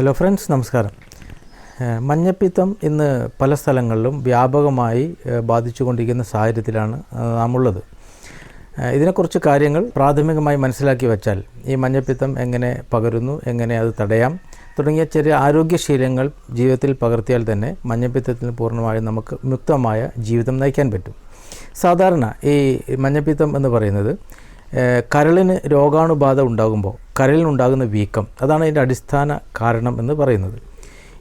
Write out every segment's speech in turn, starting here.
Hello friends നമസ്കാരം. മഞ്ഞപ്പിത്തം ഇന്ന് പല സ്ഥലങ്ങളിലും വ്യാപകമായി ബാധിച്ചുകൊണ്ടിരിക്കുന്ന സാഹചര്യത്തിലാണ് നാം ഉള്ളത് ഇതിനെക്കുറിച്ച് കാര്യങ്ങൾ പ്രാഥമികമായി മനസ്സിലാക്കി വച്ചാൽ ഈ മഞ്ഞപ്പിത്തം എങ്ങനെ പകരുന്നു എങ്ങനെ അത് തടയാം തുടങ്ങിയ ചെറിയ ആരോഗ്യശീലങ്ങൾ ജീവിതത്തിൽ പകർത്തിയാൽ തന്നെ മഞ്ഞപ്പിത്തത്തിന് പൂർണമായും നമുക്ക് മുക്തമായ ജീവിതം നയിക്കാൻ പറ്റും. സാധാരണ ഈ മഞ്ഞപ്പിത്തം എന്ന് പറയുന്നത് കരളിന് രോഗാണുബാധ ഉണ്ടാകുമ്പോൾ കരളിനുണ്ടാകുന്ന വീക്കം അതാണ് ഇതിന്റെ അടിസ്ഥാന കാരണം എന്ന് പറയുന്നത്.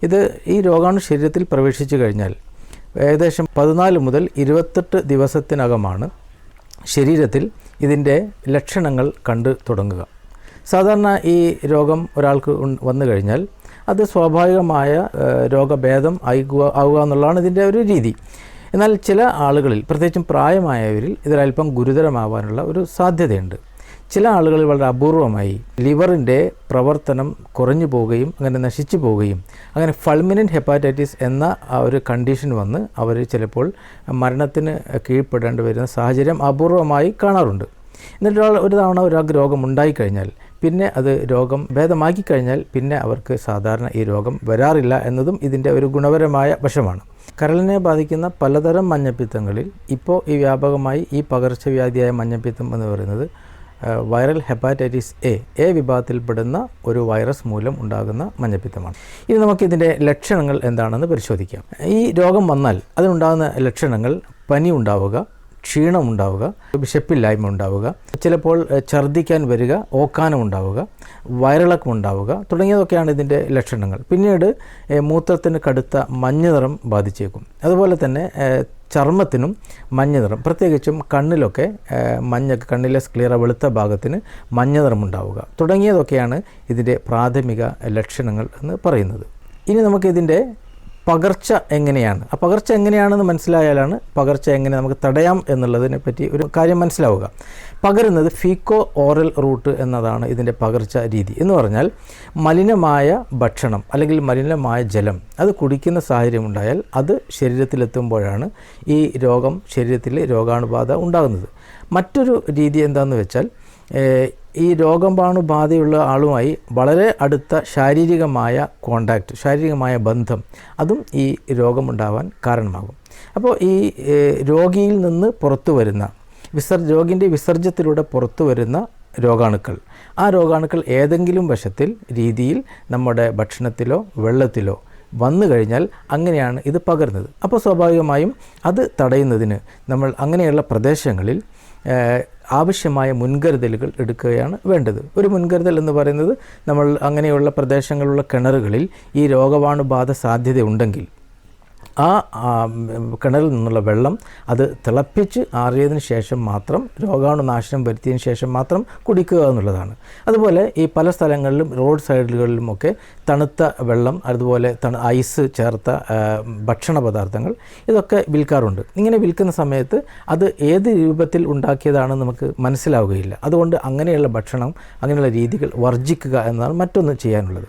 ഇത് ഈ രോഗാണു ശരീരത്തിൽ പ്രവേശിച്ചു കഴിഞ്ഞാൽ ഏകദേശം പതിനാല് മുതൽ ഇരുപത്തെട്ട് ദിവസത്തിനകമാണ് ശരീരത്തിൽ ഇതിന്റെ ലക്ഷണങ്ങൾ കണ്ടു തുടങ്ങുക. സാധാരണ ഈ രോഗം ഒരാൾക്ക് വന്നു കഴിഞ്ഞാൽ അത് സ്വാഭാവികമായ രോഗഭേദം ആയിക്കുക ആവുക എന്നുള്ളതാണ് ഇതിന്റെ ഒരു രീതി. എന്നാൽ ചില ആളുകളിൽ പ്രത്യേകിച്ചും പ്രായമായവരിൽ ഇതിലൽപ്പം ഗുരുതരമാവാനുള്ള ഒരു സാധ്യതയുണ്ട്. ചില ആളുകളിൽ വളരെ അപൂർവമായി ലിവറിന്റെ പ്രവർത്തനം കുറഞ്ഞു പോവുകയും അങ്ങനെ നശിച്ചു പോവുകയും അങ്ങനെ ഫൾമിനന്റ് ഹെപ്പാറ്റൈറ്റിസ് എന്ന ഒരു കണ്ടീഷൻ വന്ന് അവർ ചിലപ്പോൾ മരണത്തിന് കീഴ്പ്പെടേണ്ടി വരുന്ന സാഹചര്യം അപൂർവമായി കാണാറുണ്ട്. എന്നിട്ട് ഒരു തവണ ഒരാൾക്ക് രോഗം ഉണ്ടായിക്കഴിഞ്ഞാൽ പിന്നെ അത് രോഗം ഭേദമാക്കി കഴിഞ്ഞാൽ പിന്നെ അവർക്ക് സാധാരണ ഈ രോഗം വരാറില്ല എന്നതും ഇതിന്റെ ഒരു ഗുണപരമായ വശമാണ്. കരളിനെ ബാധിക്കുന്ന പലതരം മഞ്ഞപ്പിത്തങ്ങളിൽ ഇപ്പോൾ ഈ വ്യാപകമായി ഈ പകർച്ചവ്യാധിയായ മഞ്ഞപ്പിത്തം എന്ന് പറയുന്നത് വൈറൽ ഹെപ്പാറ്റൈറ്റിസ് എ എ വിഭാഗത്തിൽപ്പെടുന്ന ഒരു വൈറസ് മൂലം ഉണ്ടാകുന്ന മഞ്ഞപ്പിത്തമാണ്. ഇനി നമുക്കിതിന്റെ ലക്ഷണങ്ങൾ എന്താണെന്ന് പരിശോധിക്കാം. ഈ രോഗം വന്നാൽ അതിനുണ്ടാകുന്ന ലക്ഷണങ്ങൾ പനി ഉണ്ടാവുക ക്ഷീണം ഉണ്ടാവുക വിശപ്പില്ലായ്മ ഉണ്ടാവുക ചിലപ്പോൾ ഛർദ്ദിക്കാൻ വരിക ഓക്കാനം ഉണ്ടാവുക വയറിളക്കം ഉണ്ടാവുക തുടങ്ങിയതൊക്കെയാണ് ഇതിന്റെ ലക്ഷണങ്ങൾ. പിന്നീട് മൂത്രത്തിന് കടുത്ത മഞ്ഞ നിറം ബാധിച്ചേക്കും. അതുപോലെ തന്നെ ചർമ്മത്തിനും മഞ്ഞ നിറം പ്രത്യേകിച്ചും കണ്ണിലൊക്കെ മഞ്ഞ കണ്ണിലെ സ്ക്ലിയറ വെളുത്ത ഭാഗത്തിന് മഞ്ഞ നിറം ഉണ്ടാവുക തുടങ്ങിയതൊക്കെയാണ് ഇതിന്റെ പ്രാഥമിക ലക്ഷണങ്ങൾ എന്ന് പറയുന്നത്. ഇനി നമുക്കിതിന്റെ പകർച്ച എങ്ങനെയാണ്? ആ പകർച്ച എങ്ങനെയാണെന്ന് മനസ്സിലായാലാണ് പകർച്ച എങ്ങനെ നമുക്ക് തടയാം എന്നുള്ളതിനെ പറ്റി ഒരു കാര്യം മനസ്സിലാവുക. പകരുന്നത് ഫീക്കോ ഓറൽ റൂട്ട് എന്നതാണ് ഇതിന്റെ പകർച്ച രീതി. എന്ന് പറഞ്ഞാൽ മലിനമായ ഭക്ഷണം അല്ലെങ്കിൽ മലിനമായ ജലം അത് കുടിക്കുന്ന സാഹചര്യം ഉണ്ടായാൽ അത് ശരീരത്തിലെത്തുമ്പോഴാണ് ഈ രോഗം ശരീരത്തിൽ രോഗാണുബാധ ഉണ്ടാകുന്നത്. മറ്റൊരു രീതി എന്താണെന്ന് വെച്ചാൽ ഈ രോഗം രോഗാണുബാധയുള്ള ആളുമായി വളരെ അടുത്ത ശാരീരികമായ കോണ്ടാക്റ്റ് ശാരീരികമായ ബന്ധം അതും ഈ രോഗമുണ്ടാവാൻ കാരണമാകും. അപ്പോൾ ഈ രോഗിയിൽ നിന്ന് പുറത്തു വരുന്ന വിസർജ രോഗിന്റെ വിസർജ്യത്തിലൂടെ പുറത്തു വരുന്ന രോഗാണുക്കൾ. ആ രോഗാണുക്കൾ ഏതെങ്കിലും വശത്തിൽ രീതിയിൽ നമ്മുടെ ഭക്ഷണത്തിലോ വെള്ളത്തിലോ വന്നു കഴിഞ്ഞാൽ അങ്ങനെയാണ് ഇത് പകരുന്നത്. അപ്പോൾ സ്വാഭാവികമായും അത് തടയുന്നതിന് നമ്മൾ അങ്ങനെയുള്ള പ്രദേശങ്ങളിൽ ആവശ്യമായ മുൻകരുതലുകൾ എടുക്കുകയാണ് വേണ്ടത്. ഒരു മുൻകരുതൽ എന്ന് പറയുന്നത് നമ്മൾ അങ്ങനെയുള്ള പ്രദേശങ്ങളുള്ള കിണറുകളിൽ ഈ രോഗവാണുബാധ സാധ്യതയുണ്ടെങ്കിൽ ആ കിണറിൽ നിന്നുള്ള വെള്ളം അത് തിളപ്പിച്ച് ആറിയതിന് ശേഷം മാത്രം രോഗാണുനാശനം വരുത്തിയതിന് ശേഷം മാത്രം കുടിക്കുക എന്നുള്ളതാണ്. അതുപോലെ ഈ പല സ്ഥലങ്ങളിലും റോഡ് സൈഡുകളിലുമൊക്കെ തണുത്ത വെള്ളം അതുപോലെ തണു ഐസ് ചേർത്ത ഭക്ഷണ പദാർത്ഥങ്ങൾ ഇതൊക്കെ വിൽക്കാറുണ്ട്. ഇങ്ങനെ വിൽക്കുന്ന സമയത്ത് അത് ഏത് രൂപത്തിൽ ഉണ്ടാക്കിയതാണെന്ന് നമുക്ക് മനസ്സിലാവുകയില്ല. അതുകൊണ്ട് അങ്ങനെയുള്ള ഭക്ഷണം അങ്ങനെയുള്ള രീതികൾ വർജിക്കുക എന്നതാണ് മറ്റൊന്ന് ചെയ്യാനുള്ളത്.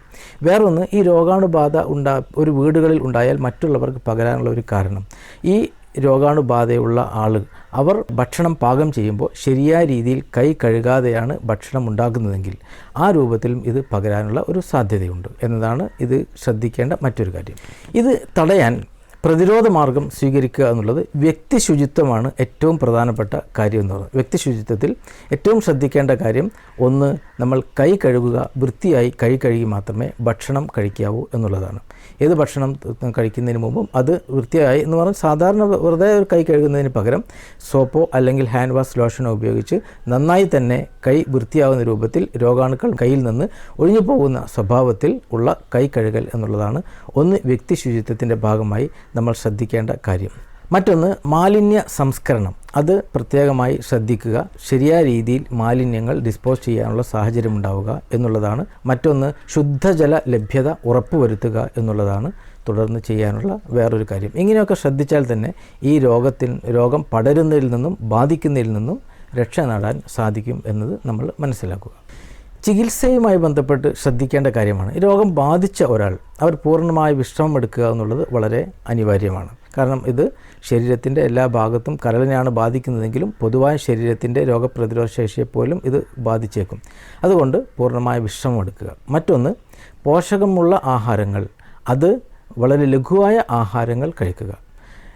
വേറൊന്ന് ഈ രോഗാണുബാധ ഉണ്ടാ ഒരു വീടുകളിൽ ഉണ്ടായാൽ മറ്റുള്ളവർക്ക് പകരാനുള്ള ഒരു കാരണം. ഈ രോഗാണുബാധയുള്ള ആൾ അവർ ഭക്ഷണം പാകം ചെയ്യുമ്പോൾ ശരിയായ രീതിയിൽ കൈ കഴുകാതെയാണ് ഭക്ഷണം ഉണ്ടാക്കുന്നതെങ്കിൽ ആ രൂപത്തിലും ഇത് പകരാനുള്ള ഒരു സാധ്യതയുണ്ട് എന്നതാണ് ഇത് ശ്രദ്ധിക്കേണ്ട മറ്റൊരു കാര്യം. ഇത് തടയാൻ പ്രതിരോധ മാർഗം സ്വീകരിക്കുക എന്നുള്ളത് വ്യക്തി ശുചിത്വമാണ് ഏറ്റവും പ്രധാനപ്പെട്ട കാര്യം എന്ന് പറയുന്നത്. വ്യക്തി ശുചിത്വത്തിൽ ഏറ്റവും ശ്രദ്ധിക്കേണ്ട കാര്യം ഒന്ന് നമ്മൾ കൈ കഴുകുക വൃത്തിയായി കൈ കഴുകി മാത്രമേ ഭക്ഷണം കഴിക്കാവൂ എന്നുള്ളതാണ്. ഏത് ഭക്ഷണം കഴിക്കുന്നതിന് മുമ്പും അത് വൃത്തിയായി എന്ന് പറഞ്ഞാൽ സാധാരണ വെറുതെ ഒരു കൈ കഴുകുന്നതിന് പകരം സോപ്പോ അല്ലെങ്കിൽ ഹാൻഡ് വാഷ് ലോഷനോ ഉപയോഗിച്ച് നന്നായി തന്നെ കൈ വൃത്തിയാകുന്ന രൂപത്തിൽ രോഗാണുക്കൾ കയ്യിൽ നിന്ന് ഒഴിഞ്ഞു പോകുന്ന സ്വഭാവത്തിൽ ഉള്ള കൈ കഴുകൽ എന്നുള്ളതാണ്. ഒന്ന് വ്യക്തി ശുചിത്വത്തിന്റെ ഭാഗമായി നമ്മൾ ശ്രദ്ധിക്കേണ്ട കാര്യം. മറ്റൊന്ന് മാലിന്യ സംസ്കരണം. അത് പ്രത്യേകമായി ശ്രദ്ധിക്കുക. ശരിയായ രീതിയിൽ മാലിന്യങ്ങൾ ഡിസ്പോസ് ചെയ്യാനുള്ള സാഹചര്യം ഉണ്ടാവുക എന്നുള്ളതാണ്. മറ്റൊന്ന് ശുദ്ധജല ലഭ്യത ഉറപ്പുവരുത്തുക എന്നുള്ളതാണ് തുടർന്ന് ചെയ്യാനുള്ള വേറൊരു കാര്യം. ഇങ്ങനെയൊക്കെ ശ്രദ്ധിച്ചാൽ തന്നെ ഈ രോഗത്തിൽ രോഗം പടരുന്നതിൽ നിന്നും ബാധിക്കുന്നതിൽ നിന്നും രക്ഷ നേടാൻ സാധിക്കും എന്നത് നമ്മൾ മനസ്സിലാക്കുക. ചികിത്സയുമായി ബന്ധപ്പെട്ട് ശ്രദ്ധിക്കേണ്ട കാര്യമാണ്. രോഗം ബാധിച്ച ഒരാൾ അവർ പൂർണമായ വിശ്രമം എടുക്കുക എന്നുള്ളത് വളരെ അനിവാര്യമാണ്. കാരണം ഇത് ശരീരത്തിന്റെ എല്ലാ ഭാഗത്തും കരളിനെയാണ് ബാധിക്കുന്നതെങ്കിലും പൊതുവായ ശരീരത്തിന്റെ രോഗപ്രതിരോധ ശേഷിയെപ്പോലും ഇത് ബാധിച്ചേക്കും. അതുകൊണ്ട് പൂർണമായ വിശ്രമം എടുക്കുക. മറ്റൊന്ന് പോഷകമുള്ള ആഹാരങ്ങൾ. അത് വളരെ ലഘുവായ ആഹാരങ്ങൾ കഴിക്കുക.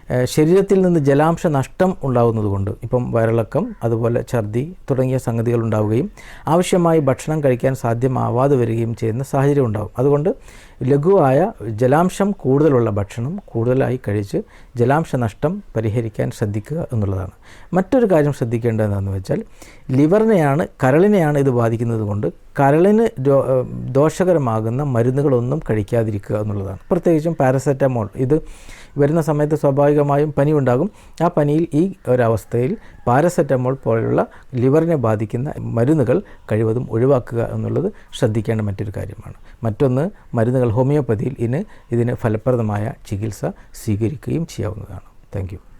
ശരീരത്തിൽ നിന്ന് ജലാംശ നഷ്ടം ഉണ്ടാകുന്നതുകൊണ്ട് ഇപ്പം വയറിളക്കം അതുപോലെ ഛർദി തുടങ്ങിയ സംഗതികൾ ഉണ്ടാവുകയും ആവശ്യമായി ഭക്ഷണം കഴിക്കാൻ സാധ്യമാവാതെ വരികയും ചെയ്യുന്ന സാഹചര്യം ഉണ്ടാകും അതുകൊണ്ട് ലഘുവായ ജലാംശം കൂടുതലുള്ള ഭക്ഷണം കൂടുതലായി കഴിച്ച് ജലാംശ നഷ്ടം പരിഹരിക്കാൻ ശ്രദ്ധിക്കുക എന്നുള്ളതാണ്. മറ്റൊരു കാര്യം ശ്രദ്ധിക്കേണ്ടത് വെച്ചാൽ ലിവറിനെയാണ് കരളിനെയാണ് ഇത് ബാധിക്കുന്നത് കൊണ്ട് കരളിന് ദോഷകരമാകുന്ന മരുന്നുകളൊന്നും കഴിക്കാതിരിക്കുക എന്നുള്ളതാണ്. പ്രത്യേകിച്ചും പാരസെറ്റമോൾ. ഇത് വരുന്ന സമയത്ത് സ്വാഭാവികമായും പനി ഉണ്ടാകും ആ പനിയിൽ ഈ ഒരവസ്ഥയിൽ പാരസെറ്റമോൾ പോലെയുള്ള ലിവറിനെ ബാധിക്കുന്ന മരുന്നുകൾ കഴിവതും ഒഴിവാക്കുക എന്നുള്ളത് ശ്രദ്ധിക്കേണ്ട മറ്റൊരു കാര്യമാണ്. മറ്റൊന്ന് മരുന്നുകൾ ഹോമിയോപ്പതിയിൽ ഇന് ഇതിന് ഫലപ്രദമായ ചികിത്സ സ്വീകരിക്കുകയും ചെയ്യാവുന്നതാണ്. താങ്ക്